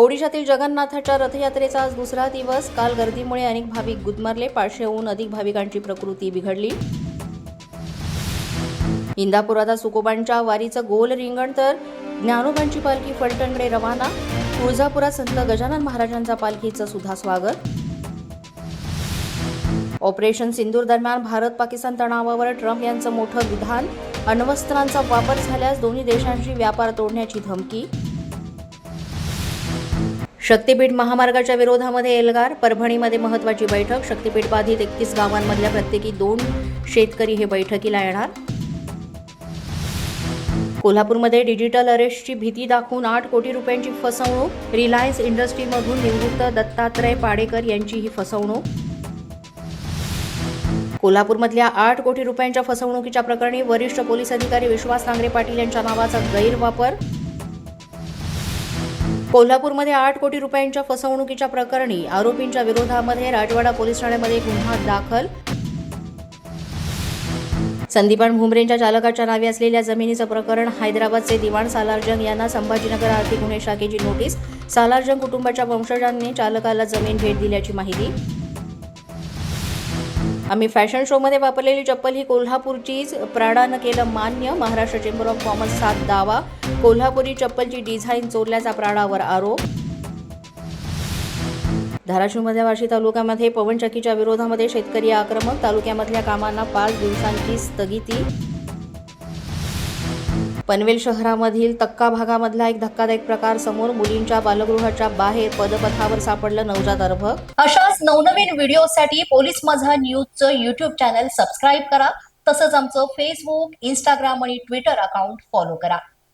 ओडिशातील जगन्नाथाच्या रथयात्रेचा आज दुसरा दिवस. काल गर्दीमुळे अनेक भाविक गुदमरले. पाचशेहून अधिक भाविकांची प्रकृती बिघडली. इंदापुरात सुकोबांच्या वारीचं गोल रिंगण तर ज्ञानोबांची पालखी फलटणकडे रवाना. तुळजापुरात संत गजानन महाराजांचा पालखीचं सुद्धा स्वागत. ऑपरेशन सिंदूर दरम्यान भारत पाकिस्तान तणावावर ट्रम्प यांचं मोठं विधान अण्वस्त्रांचा वापर झाल्यास दोन्ही देशांशी व्यापार तोडण्याची धमकी. शक्तीपीठ महामार्गाच्या विरोधामध्ये एल्गार परभणीमध्ये महत्वाची बैठक शक्तीपीठ बाधित एकतीस गावांमधल्या प्रत्येकी दोन शेतकरी हे बैठकीला येणार. कोल्हापूरमध्ये डिजिटल अरेस्टची भीती दाखवून आठ कोटी रुपयांची फसवणूक रिलायन्स इंडस्ट्रीमधून निवृत्त दत्तात्रय पाडेकर यांची ही फसवणूक. कोल्हापूरमधल्या आठ कोटी रुपयांच्या फसवणुकीच्या प्रकरणी वरिष्ठ पोलीस अधिकारी विश्वास नांगरे पाटील यांच्या नावाचा गैरवापर कोल्हापूरमध्ये आठ कोटी रुपयांच्या फसवणुकीच्या प्रकरणी आरोपींच्या विरोधामध्ये राजवाडा पोलीस ठाण्यामध्ये गुन्हा दाखल. संदीपान भुमरेंच्या चालकाच्या नावे असलेल्या जमिनीचं प्रकरण हैदराबादचे दिवाण सालारजंग यांना संभाजीनगर आर्थिक गुन्हे शाखेची नोटीस. सालारजंग कुटुंबाच्या वंशजांनी चालकाला जमीन भेट दिल्याची माहिती. आम्ही फॅशन शोमध्ये वापरलेली चप्पल ही कोल्हापूरचीच. प्राडानं केलं मान्य. महाराष्ट्र चेंबर ऑफ कॉमर्सचा दावा. कोल्हापुरी चप्पलची डिझाईन चोरल्याचा प्राणावर आरोप? धाराशिवमधल्या वाशी तालुक्यामध्ये पवनचक्कीच्या विरोधामध्ये शेतकरी आक्रमक तालुक्यामधल्या कामांना पाच दिवसांची स्थगिती? पनवेल शहरामधील तक्का भागामधला एक धक्कादायक प्रकार समोर मुलींच्या बालगृहाच्या बाहेर पदपथावर सापडलं नवजात अर्भक. अशाच नवनवीन व्हिडिओसाठी पोलीस माझा न्यूजचं युट्यूब चॅनल सबस्क्राईब करा. तसंच आमचं फेसबुक इंस्टाग्राम आणि ट्विटर अकाउंट फॉलो करा.